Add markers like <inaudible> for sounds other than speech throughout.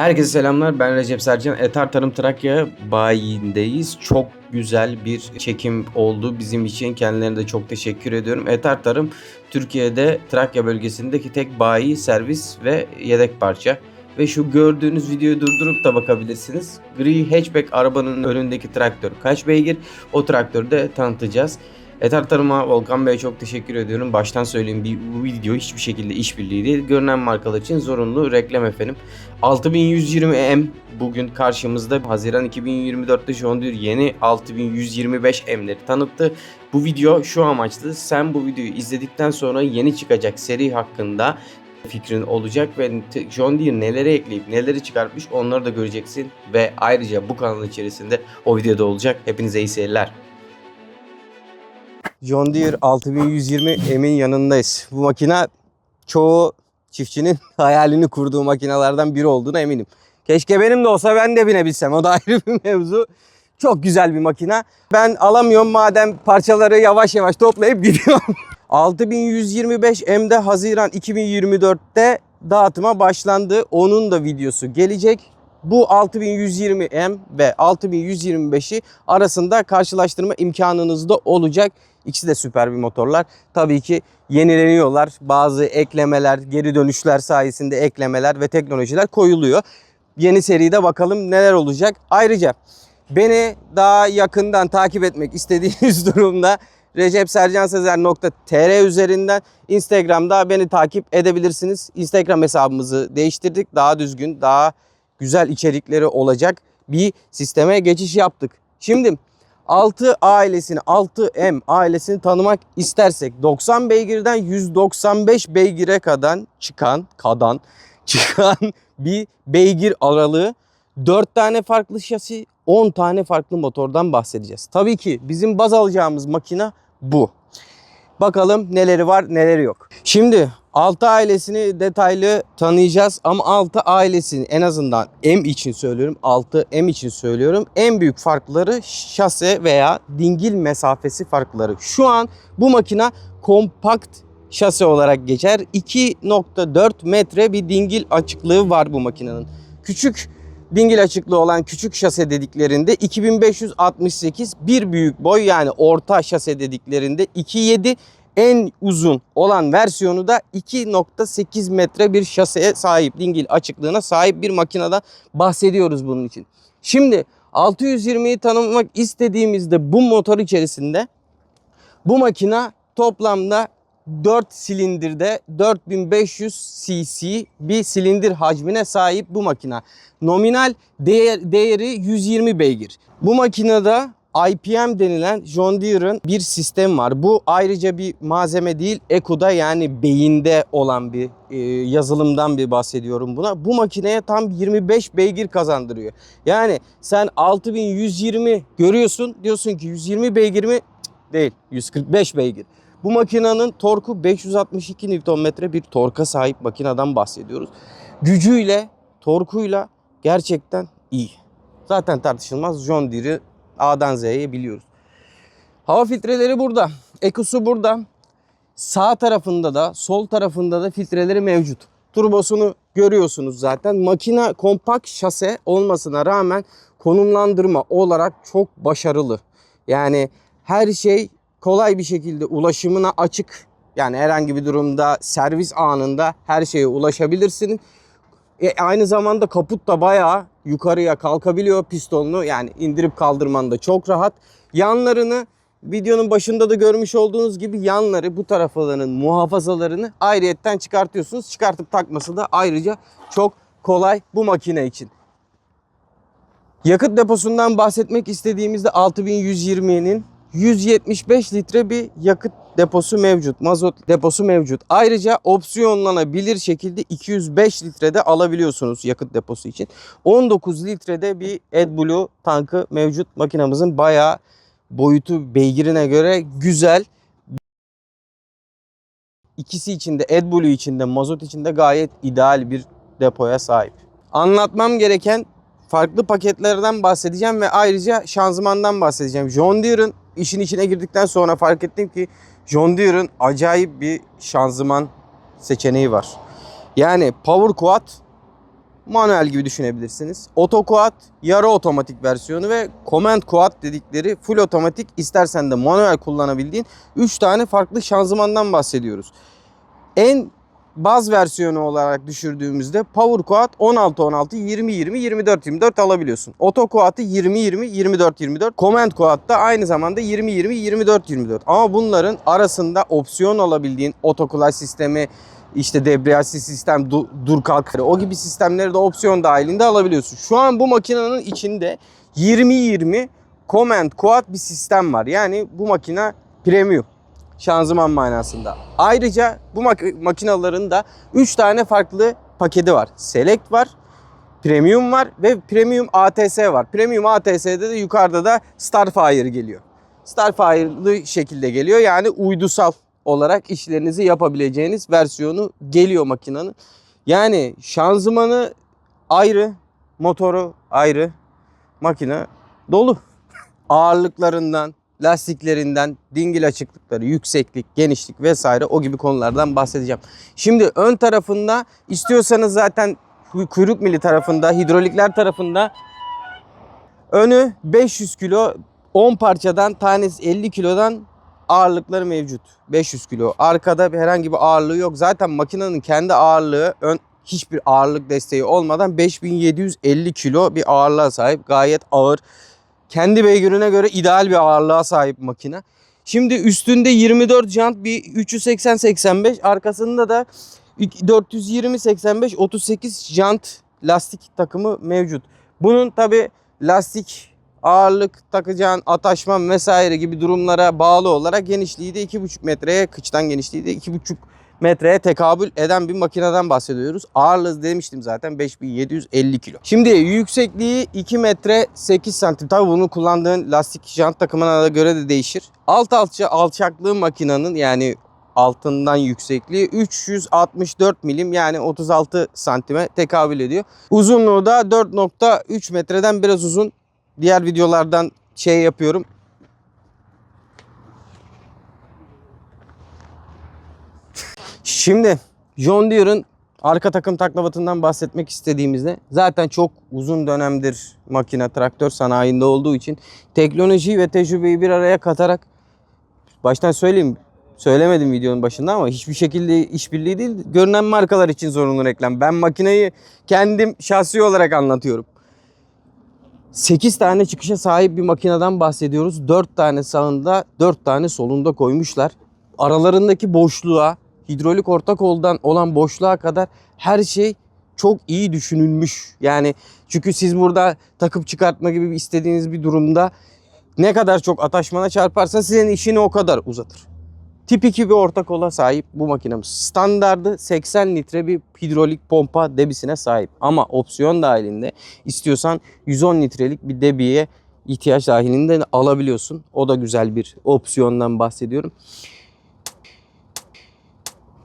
Herkese selamlar. Ben Recep Sercan. Etar Tarım Trakya bayindeyiz. Çok güzel bir çekim oldu bizim için. Kendilerine de çok teşekkür ediyorum. Etar Tarım Türkiye'de Trakya bölgesindeki tek bayi, servis ve yedek parça. Ve şu gördüğünüz videoyu durdurup da bakabilirsiniz. Gri hatchback arabanın önündeki traktör kaç beygir? O traktörü de tanıtacağız. Etar Tarım'a Volkan Bey'e çok teşekkür ediyorum. Baştan söyleyeyim bir bu video hiçbir şekilde işbirliği değil. Görünen markalar için zorunlu reklam efendim. 6120M bugün karşımızda. Haziran 2024'te John Deere yeni 6125M'leri tanıttı. Bu video şu amaçlı. Sen bu videoyu izledikten sonra yeni çıkacak seri hakkında fikrin olacak ve John Deere neleri ekleyip neleri çıkartmış onları da göreceksin. Ve ayrıca bu kanalın içerisinde o videoda olacak. Hepinize iyi seyirler. John Deere 6120 M'in yanındayız. Bu makine çoğu çiftçinin <laughs> hayalini kurduğu makinelerden biri olduğuna eminim. Keşke benim de olsa ben de binebilsem. O da <laughs> ayrı bir mevzu. Çok güzel bir makine. Ben alamıyorum madem parçaları yavaş yavaş toplayıp <laughs> gidiyorum. 6125 M'de Haziran 2024'te dağıtıma başlandı. Onun da videosu gelecek. Bu 6120M ve 6125'i arasında karşılaştırma imkanınız da olacak. İkisi de süper bir motorlar. Tabii ki yenileniyorlar. Bazı eklemeler, geri dönüşler sayesinde eklemeler ve teknolojiler koyuluyor. Yeni seride bakalım neler olacak. Ayrıca beni daha yakından takip etmek istediğiniz <laughs> durumda recepsercansezer.tr üzerinden Instagram'da beni takip edebilirsiniz. Instagram hesabımızı değiştirdik. Daha düzgün, daha güzel içerikleri olacak bir sisteme geçiş yaptık. Şimdi 6 ailesini, 6M ailesini tanımak istersek 90 beygirden 195 beygire kadar çıkan, kadan <laughs> çıkan bir beygir aralığı 4 tane farklı şasi, 10 tane farklı motordan bahsedeceğiz. Tabii ki bizim baz alacağımız makine bu. Bakalım neleri var neleri yok. Şimdi 6 ailesini detaylı tanıyacağız ama 6 ailesini en azından M için söylüyorum 6 M için söylüyorum. En büyük farkları şase veya dingil mesafesi farkları. Şu an bu makine kompakt şase olarak geçer. 2.4 metre bir dingil açıklığı var bu makinenin. Küçük dingil açıklığı olan küçük şase dediklerinde 2568 bir büyük boy yani orta şase dediklerinde 2.7 en uzun olan versiyonu da 2.8 metre bir şaseye sahip dingil açıklığına sahip bir makineden bahsediyoruz bunun için. Şimdi 620'yi tanımlamak istediğimizde bu motor içerisinde bu makina toplamda 4 silindirde 4500 cc bir silindir hacmine sahip bu makina. Nominal değer, değeri 120 beygir. Bu makinede IPM denilen John Deere'ın bir sistem var. Bu ayrıca bir malzeme değil, ECU'da yani beyinde olan bir e, yazılımdan bir bahsediyorum buna. Bu makineye tam 25 beygir kazandırıyor. Yani sen 6120 görüyorsun diyorsun ki 120 beygir mi? Değil 145 beygir. Bu makinenin torku 562 Nm bir torka sahip makineden bahsediyoruz. Gücüyle, torkuyla gerçekten iyi. Zaten tartışılmaz John Deere'i A'dan Z'ye biliyoruz. Hava filtreleri burada. Ekusu burada. Sağ tarafında da sol tarafında da filtreleri mevcut. Turbosunu görüyorsunuz zaten. Makine kompakt şase olmasına rağmen konumlandırma olarak çok başarılı. Yani her şey kolay bir şekilde ulaşımına açık. Yani herhangi bir durumda servis anında her şeye ulaşabilirsin. E, aynı zamanda kaput da bayağı yukarıya kalkabiliyor pistonlu. Yani indirip kaldırman da çok rahat. Yanlarını videonun başında da görmüş olduğunuz gibi yanları bu taraflarının muhafazalarını ayrıyetten çıkartıyorsunuz. Çıkartıp takması da ayrıca çok kolay bu makine için. Yakıt deposundan bahsetmek istediğimizde 6120'nin 175 litre bir yakıt deposu mevcut. Mazot deposu mevcut. Ayrıca opsiyonlanabilir şekilde 205 litrede alabiliyorsunuz yakıt deposu için. 19 litrede bir AdBlue tankı mevcut. Makinamızın bayağı boyutu beygirine göre güzel. İkisi için de AdBlue için de mazot için de gayet ideal bir depoya sahip. Anlatmam gereken farklı paketlerden bahsedeceğim ve ayrıca şanzımandan bahsedeceğim. John Deere'ın işin içine girdikten sonra fark ettim ki John Deere'ın acayip bir şanzıman seçeneği var. Yani Power Quad manuel gibi düşünebilirsiniz. Auto quad yarı otomatik versiyonu ve command quad dedikleri full otomatik istersen de manuel kullanabildiğin 3 tane farklı şanzımandan bahsediyoruz. En baz versiyonu olarak düşürdüğümüzde Power Quad 16 16 20 20 24 24 alabiliyorsun. Auto Quad'ı 20 20 24 24. Command Quad da aynı zamanda 20 20 24 24. Ama bunların arasında opsiyon alabildiğin otoklaj sistemi işte debriyajlı sistem, du- dur kalk o gibi sistemleri de opsiyon dahilinde alabiliyorsun. Şu an bu makinenin içinde 20-20 Command Quad bir sistem var. Yani bu makine premium şanzıman manasında. Ayrıca bu mak- makinaların da 3 tane farklı paketi var. Select var, Premium var ve Premium ATS var. Premium ATS'de de yukarıda da Starfire geliyor. Starfire'lı şekilde geliyor. Yani uydusal olarak işlerinizi yapabileceğiniz versiyonu geliyor makinenin. Yani şanzımanı ayrı, motoru ayrı, makine dolu. <laughs> Ağırlıklarından, lastiklerinden, dingil açıklıkları, yükseklik, genişlik vesaire o gibi konulardan bahsedeceğim. Şimdi ön tarafında istiyorsanız zaten kuy- kuyruk mili tarafında, hidrolikler tarafında önü 500 kilo 10 parçadan tanesi 50 kilodan ağırlıkları mevcut. 500 kilo. Arkada herhangi bir ağırlığı yok. Zaten makinenin kendi ağırlığı ön hiçbir ağırlık desteği olmadan 5750 kilo bir ağırlığa sahip. Gayet ağır. Kendi beygirine göre ideal bir ağırlığa sahip makine. Şimdi üstünde 24 jant bir 380-85 arkasında da 420-85 38 jant lastik takımı mevcut. Bunun tabi lastik ağırlık takacağın ataşma vesaire gibi durumlara bağlı olarak genişliği de 2,5 metreye kıçtan genişliği de 2,5 metreye tekabül eden bir makineden bahsediyoruz. Ağırlığı demiştim zaten 5750 kilo. Şimdi yüksekliği 2 metre 8 santim. Tabi bunu kullandığın lastik jant takımına da göre de değişir. Alt alça alçaklığı makinenin yani altından yüksekliği 364 milim yani 36 santime tekabül ediyor. Uzunluğu da 4.3 metreden biraz uzun. Diğer videolardan şey yapıyorum. Şimdi John Deere'ın arka takım taklavatından bahsetmek istediğimizde zaten çok uzun dönemdir makine traktör sanayinde olduğu için teknolojiyi ve tecrübeyi bir araya katarak baştan söyleyeyim söylemedim videonun başında ama hiçbir şekilde işbirliği değil görünen markalar için zorunlu reklam. Ben makineyi kendim şahsi olarak anlatıyorum. 8 tane çıkışa sahip bir makineden bahsediyoruz. 4 tane sağında, 4 tane solunda koymuşlar. Aralarındaki boşluğa, hidrolik orta koldan olan boşluğa kadar her şey çok iyi düşünülmüş. Yani çünkü siz burada takıp çıkartma gibi istediğiniz bir durumda ne kadar çok ataşmana çarparsa sizin işini o kadar uzatır. Tip 2 bir orta kola sahip bu makinemiz. Standardı 80 litre bir hidrolik pompa debisine sahip. Ama opsiyon dahilinde istiyorsan 110 litrelik bir debiye ihtiyaç dahilinde alabiliyorsun. O da güzel bir opsiyondan bahsediyorum.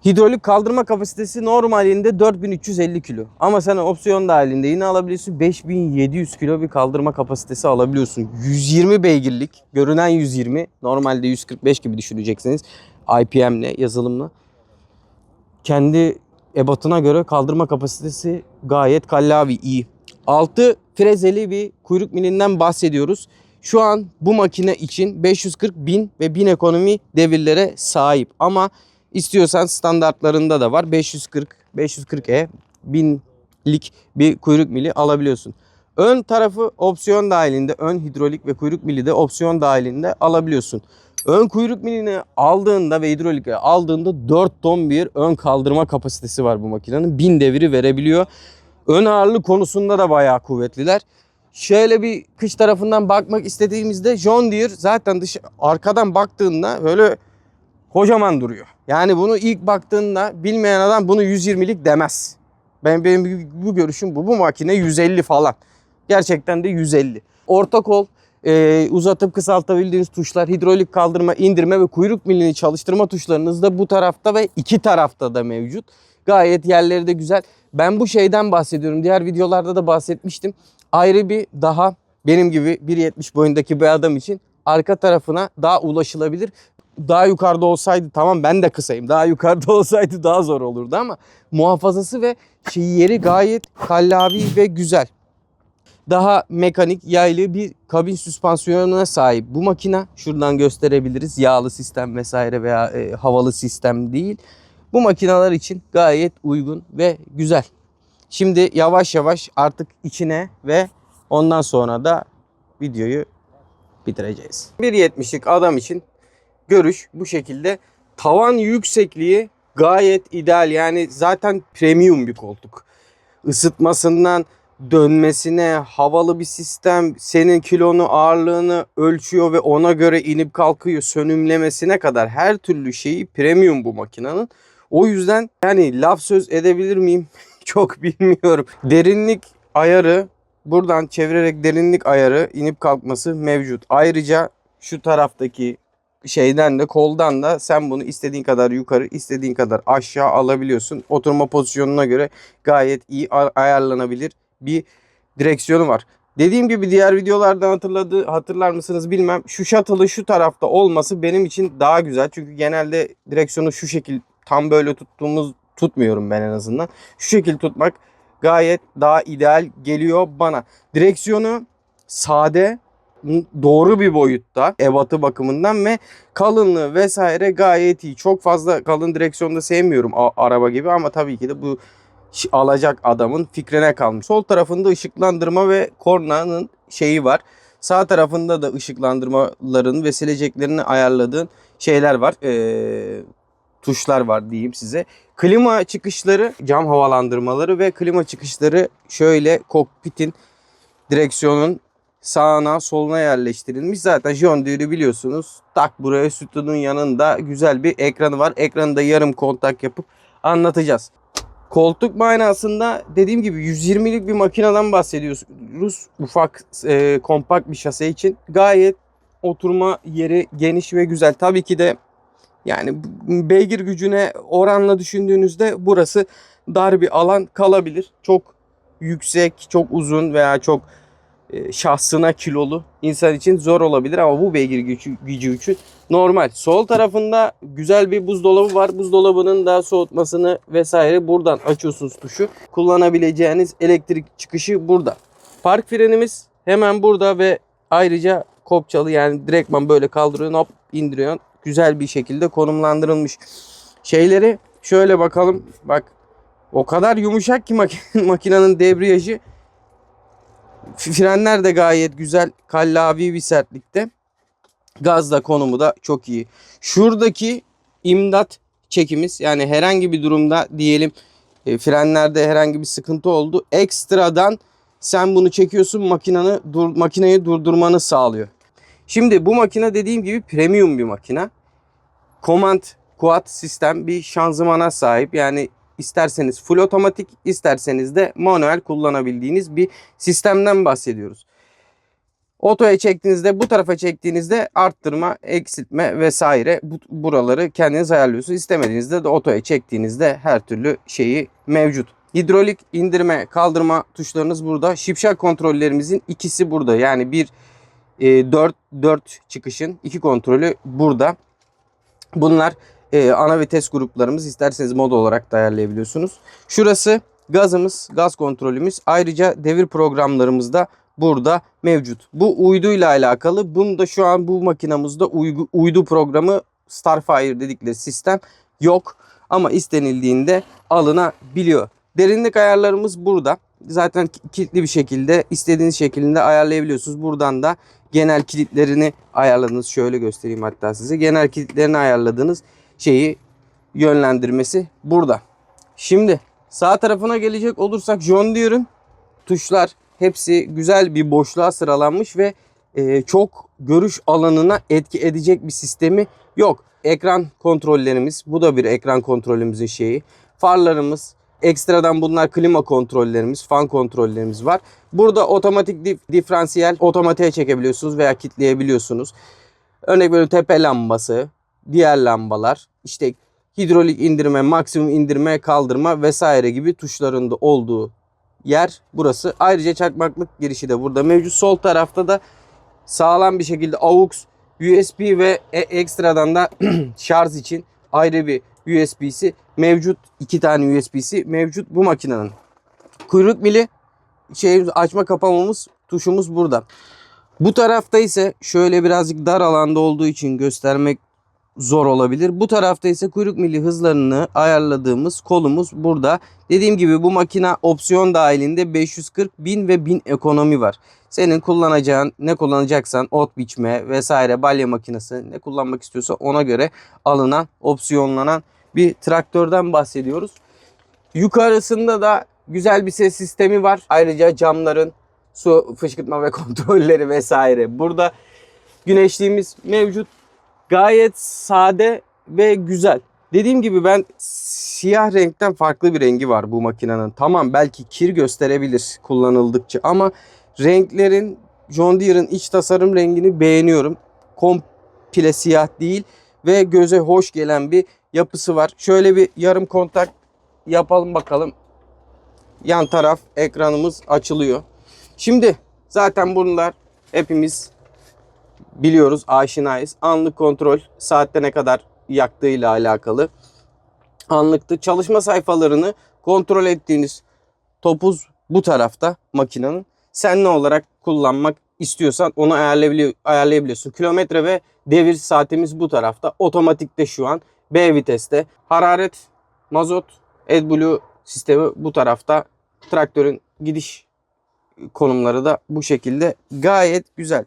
Hidrolik kaldırma kapasitesi normalinde 4350 kilo. Ama sen opsiyon dahilinde yine alabiliyorsun 5700 kilo bir kaldırma kapasitesi alabiliyorsun. 120 beygirlik, görünen 120, normalde 145 gibi düşüneceksiniz. IPM'le, yazılımla. Kendi ebatına göre kaldırma kapasitesi gayet kallavi iyi. Altı frezeli bir kuyruk milinden bahsediyoruz. Şu an bu makine için 540 bin ve 1000 ekonomi devirlere sahip. Ama istiyorsan standartlarında da var. 540, 540E 1000'lik bir kuyruk mili alabiliyorsun. Ön tarafı opsiyon dahilinde, ön hidrolik ve kuyruk mili de opsiyon dahilinde alabiliyorsun. Ön kuyruk milini aldığında ve hidrolik aldığında 4 ton bir ön kaldırma kapasitesi var bu makinenin. 1000 deviri verebiliyor. Ön ağırlık konusunda da bayağı kuvvetliler. Şöyle bir kış tarafından bakmak istediğimizde John Deere zaten dış arkadan baktığında böyle kocaman duruyor. Yani bunu ilk baktığında bilmeyen adam bunu 120'lik demez. Ben benim bu görüşüm bu. Bu makine 150 falan. Gerçekten de 150. Orta kol e, uzatıp kısaltabildiğiniz tuşlar, hidrolik kaldırma, indirme ve kuyruk milini çalıştırma tuşlarınız da bu tarafta ve iki tarafta da mevcut. Gayet yerleri de güzel. Ben bu şeyden bahsediyorum. Diğer videolarda da bahsetmiştim. Ayrı bir daha benim gibi 1.70 boyundaki bir adam için arka tarafına daha ulaşılabilir daha yukarıda olsaydı tamam ben de kısayım. Daha yukarıda <laughs> olsaydı daha zor olurdu ama muhafazası ve şey yeri gayet kallavi ve güzel. Daha mekanik yaylı bir kabin süspansiyonuna sahip bu makina. Şuradan gösterebiliriz. Yağlı sistem vesaire veya e, havalı sistem değil. Bu makineler için gayet uygun ve güzel. Şimdi yavaş yavaş artık içine ve ondan sonra da videoyu bitireceğiz. 1.70'lik adam için görüş bu şekilde. Tavan yüksekliği gayet ideal. Yani zaten premium bir koltuk. Isıtmasından dönmesine, havalı bir sistem, senin kilonu, ağırlığını ölçüyor ve ona göre inip kalkıyor. Sönümlemesine kadar her türlü şeyi premium bu makinenin. O yüzden yani laf söz edebilir miyim? <laughs> Çok bilmiyorum. Derinlik ayarı buradan çevirerek derinlik ayarı inip kalkması mevcut. Ayrıca şu taraftaki şeyden de koldan da sen bunu istediğin kadar yukarı istediğin kadar aşağı alabiliyorsun. Oturma pozisyonuna göre gayet iyi ayarlanabilir bir direksiyonu var. Dediğim gibi diğer videolardan hatırladı hatırlar mısınız bilmem. Şu shuttle'ı şu tarafta olması benim için daha güzel. Çünkü genelde direksiyonu şu şekil tam böyle tuttuğumuz tutmuyorum ben en azından. Şu şekil tutmak gayet daha ideal geliyor bana. Direksiyonu sade doğru bir boyutta ebatı bakımından ve kalınlığı vesaire gayet iyi. Çok fazla kalın direksiyonda sevmiyorum araba gibi ama tabii ki de bu alacak adamın fikrine kalmış. Sol tarafında ışıklandırma ve kornanın şeyi var. Sağ tarafında da ışıklandırmaların ve sileceklerini ayarladığın şeyler var. Ee, tuşlar var diyeyim size. Klima çıkışları, cam havalandırmaları ve klima çıkışları şöyle kokpitin direksiyonun sağına soluna yerleştirilmiş. Zaten John biliyorsunuz. Tak buraya sütunun yanında güzel bir ekranı var. Ekranı da yarım kontak yapıp anlatacağız. Koltuk manasında dediğim gibi 120'lik bir makineden bahsediyoruz. Ufak, e, kompakt bir şase için gayet oturma yeri geniş ve güzel. Tabii ki de yani beygir gücüne oranla düşündüğünüzde burası dar bir alan kalabilir. Çok yüksek, çok uzun veya çok şahsına kilolu insan için zor olabilir ama bu beygir gücü, gücü için normal. Sol tarafında güzel bir buzdolabı var. Buzdolabının da soğutmasını vesaire buradan açıyorsunuz tuşu. Kullanabileceğiniz elektrik çıkışı burada. Park frenimiz hemen burada ve ayrıca kopçalı yani direktman böyle kaldırıyorsun hop indiriyorsun. Güzel bir şekilde konumlandırılmış. Şeyleri şöyle bakalım. Bak o kadar yumuşak ki mak- <laughs> makinenin debriyajı. Frenler de gayet güzel. Kallavi bir sertlikte. Gazda konumu da çok iyi. Şuradaki imdat çekimiz yani herhangi bir durumda diyelim e, frenlerde herhangi bir sıkıntı oldu. Ekstradan sen bunu çekiyorsun makinanı dur, makineyi durdurmanı sağlıyor. Şimdi bu makine dediğim gibi premium bir makine. Command Quad sistem bir şanzımana sahip. Yani isterseniz full otomatik, isterseniz de manuel kullanabildiğiniz bir sistemden bahsediyoruz. Otoya çektiğinizde bu tarafa çektiğinizde arttırma, eksiltme vesaire bu, buraları kendiniz ayarlıyorsunuz. İstemediğinizde de otoya çektiğinizde her türlü şeyi mevcut. Hidrolik indirme, kaldırma tuşlarınız burada. Şipşak kontrollerimizin ikisi burada. Yani bir e, 4 4 çıkışın iki kontrolü burada. Bunlar e, ana vites gruplarımız. İsterseniz mod olarak da ayarlayabiliyorsunuz. Şurası gazımız, gaz kontrolümüz. Ayrıca devir programlarımız da burada mevcut. Bu uyduyla alakalı. Bunu da şu an bu makinamızda uygu, uydu programı Starfire dedikleri sistem yok. Ama istenildiğinde alınabiliyor. Derinlik ayarlarımız burada. Zaten kilitli bir şekilde istediğiniz şekilde ayarlayabiliyorsunuz. Buradan da genel kilitlerini ayarladınız. Şöyle göstereyim hatta size. Genel kilitlerini ayarladığınız şeyi yönlendirmesi burada. Şimdi sağ tarafına gelecek olursak John Deere'ın tuşlar hepsi güzel bir boşluğa sıralanmış ve e, çok görüş alanına etki edecek bir sistemi yok. Ekran kontrollerimiz bu da bir ekran kontrolümüzün şeyi. Farlarımız ekstradan bunlar klima kontrollerimiz, fan kontrollerimiz var. Burada otomatik dif- diferansiyel otomatiğe çekebiliyorsunuz veya kilitleyebiliyorsunuz. Örnek veriyorum tepe lambası, diğer lambalar, işte hidrolik indirme, maksimum indirme, kaldırma vesaire gibi tuşlarında olduğu yer burası. Ayrıca çakmaklık girişi de burada mevcut. Sol tarafta da sağlam bir şekilde AUX USB ve e- ekstradan da <clears throat> şarj için ayrı bir USB'si mevcut. iki tane USB'si mevcut bu makinenin. Kuyruk mili şey açma kapamamız tuşumuz burada. Bu tarafta ise şöyle birazcık dar alanda olduğu için göstermek zor olabilir. Bu tarafta ise kuyruk mili hızlarını ayarladığımız kolumuz burada. Dediğim gibi bu makina opsiyon dahilinde 540 bin ve 1000 ekonomi var. Senin kullanacağın ne kullanacaksan ot biçme vesaire balya makinesi ne kullanmak istiyorsa ona göre alınan opsiyonlanan bir traktörden bahsediyoruz. Yukarısında da güzel bir ses sistemi var. Ayrıca camların su fışkırtma ve <laughs> kontrolleri vesaire. Burada güneşliğimiz mevcut. Gayet sade ve güzel. Dediğim gibi ben siyah renkten farklı bir rengi var bu makinenin. Tamam belki kir gösterebilir kullanıldıkça ama renklerin John Deere'ın iç tasarım rengini beğeniyorum. Komple siyah değil ve göze hoş gelen bir yapısı var. Şöyle bir yarım kontak yapalım bakalım. Yan taraf ekranımız açılıyor. Şimdi zaten bunlar hepimiz biliyoruz, aşinayız. Anlık kontrol saatte ne kadar yaktığıyla alakalı. Anlıkta çalışma sayfalarını kontrol ettiğiniz topuz bu tarafta makinenin. Sen ne olarak kullanmak istiyorsan onu ayarlayabili- ayarlayabiliyorsun. Kilometre ve devir saatimiz bu tarafta. Otomatikte şu an B viteste. Hararet, mazot, AdBlue sistemi bu tarafta. Traktörün gidiş konumları da bu şekilde gayet güzel.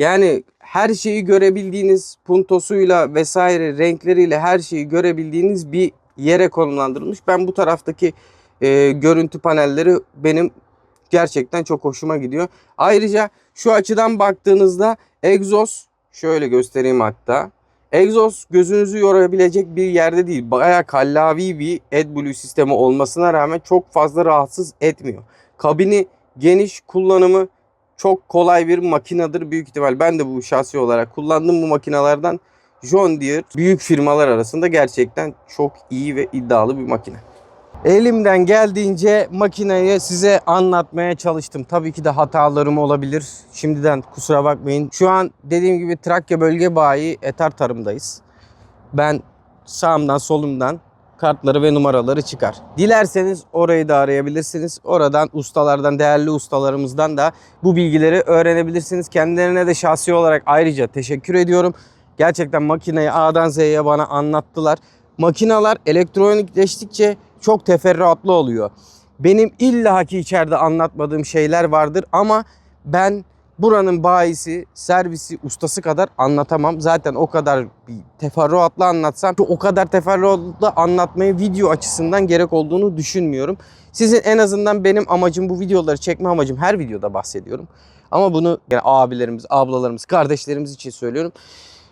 Yani her şeyi görebildiğiniz puntosuyla vesaire renkleriyle her şeyi görebildiğiniz bir yere konumlandırılmış. Ben bu taraftaki e, görüntü panelleri benim gerçekten çok hoşuma gidiyor. Ayrıca şu açıdan baktığınızda egzoz şöyle göstereyim hatta. Egzoz gözünüzü yorabilecek bir yerde değil. Bayağı kallavi bir AdBlue sistemi olmasına rağmen çok fazla rahatsız etmiyor. Kabini geniş kullanımı çok kolay bir makinedir büyük ihtimal. Ben de bu şahsi olarak kullandığım bu makinelerden John Deere büyük firmalar arasında gerçekten çok iyi ve iddialı bir makine. Elimden geldiğince makineyi size anlatmaya çalıştım. Tabii ki de hatalarım olabilir. Şimdiden kusura bakmayın. Şu an dediğim gibi Trakya Bölge Bayi Etar Tarım'dayız. Ben sağımdan solumdan kartları ve numaraları çıkar. Dilerseniz orayı da arayabilirsiniz. Oradan ustalardan, değerli ustalarımızdan da bu bilgileri öğrenebilirsiniz. Kendilerine de şahsi olarak ayrıca teşekkür ediyorum. Gerçekten makineyi A'dan Z'ye bana anlattılar. Makinalar elektronikleştikçe çok teferruatlı oluyor. Benim illaki içeride anlatmadığım şeyler vardır ama ben buranın bayisi, servisi, ustası kadar anlatamam. Zaten o kadar bir teferruatlı anlatsam o kadar teferruatlı anlatmayı video açısından gerek olduğunu düşünmüyorum. Sizin en azından benim amacım bu videoları çekme amacım her videoda bahsediyorum. Ama bunu yani abilerimiz, ablalarımız, kardeşlerimiz için söylüyorum.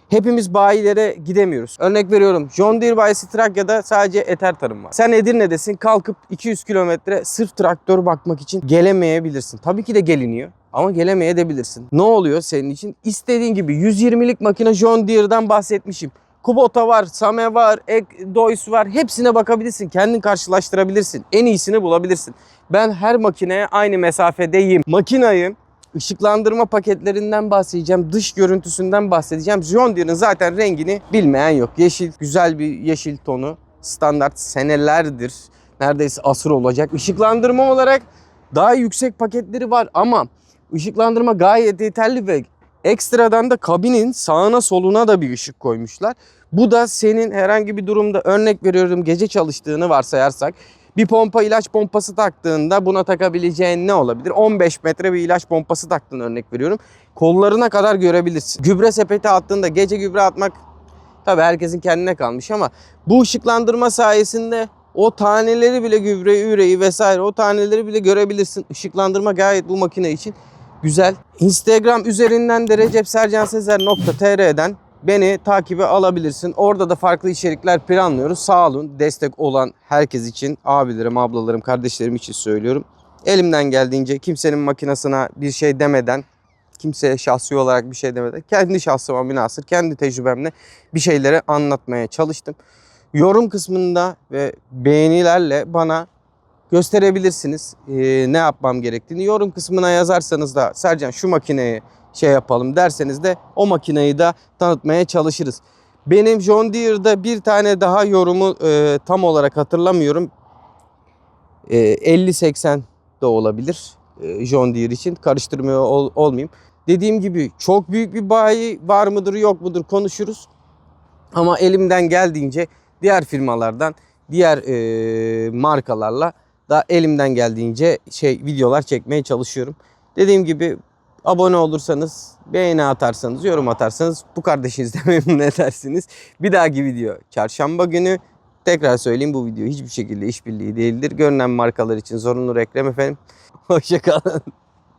Hepimiz bayilere gidemiyoruz. Örnek veriyorum John Deere bayisi Trakya'da sadece eter tarım var. Sen Edirne'desin kalkıp 200 kilometre sırf traktör bakmak için gelemeyebilirsin. Tabii ki de geliniyor ama gelemeyebilirsin. Ne oluyor senin için? İstediğin gibi 120'lik makine John Deere'dan bahsetmişim. Kubota var, Same var, Ek- Dois var. Hepsine bakabilirsin. Kendin karşılaştırabilirsin. En iyisini bulabilirsin. Ben her makineye aynı mesafedeyim. Makinayı ışıklandırma paketlerinden bahsedeceğim. Dış görüntüsünden bahsedeceğim. John Deere'ın zaten rengini bilmeyen yok. Yeşil, güzel bir yeşil tonu. Standart senelerdir. Neredeyse asır olacak. Işıklandırma olarak daha yüksek paketleri var ama ışıklandırma gayet yeterli ve ekstradan da kabinin sağına soluna da bir ışık koymuşlar. Bu da senin herhangi bir durumda örnek veriyorum gece çalıştığını varsayarsak bir pompa ilaç pompası taktığında buna takabileceğin ne olabilir? 15 metre bir ilaç pompası taktığını örnek veriyorum. Kollarına kadar görebilirsin. Gübre sepeti attığında gece gübre atmak tabii herkesin kendine kalmış ama bu ışıklandırma sayesinde o taneleri bile gübreyi, üreyi vesaire o taneleri bile görebilirsin. Işıklandırma gayet bu makine için güzel. Instagram üzerinden de recepsercansezer.tr'den beni takibe alabilirsin. Orada da farklı içerikler planlıyoruz. Sağ olun destek olan herkes için abilerim, ablalarım, kardeşlerim için söylüyorum. Elimden geldiğince kimsenin makinasına bir şey demeden, kimseye şahsi olarak bir şey demeden kendi şahsıma münasır, kendi tecrübemle bir şeyleri anlatmaya çalıştım. Yorum kısmında ve beğenilerle bana gösterebilirsiniz e, ne yapmam gerektiğini. Yorum kısmına yazarsanız da Sercan şu makineyi şey yapalım derseniz de o makineyi de tanıtmaya çalışırız. Benim John Deere'da bir tane daha yorumu e, tam olarak hatırlamıyorum. E, 50-80 de olabilir e, John Deere için. Karıştırmıyor ol- olmayayım. Dediğim gibi çok büyük bir bayi var mıdır yok mudur konuşuruz. Ama elimden geldiğince diğer firmalardan, diğer e, markalarla da elimden geldiğince şey videolar çekmeye çalışıyorum. Dediğim gibi abone olursanız, beğeni atarsanız, yorum atarsanız bu kardeşinizi de <laughs> memnun edersiniz. Bir dahaki video çarşamba günü. Tekrar söyleyeyim bu video hiçbir şekilde işbirliği değildir. Görünen markalar için zorunlu reklam efendim. <laughs> Hoşçakalın.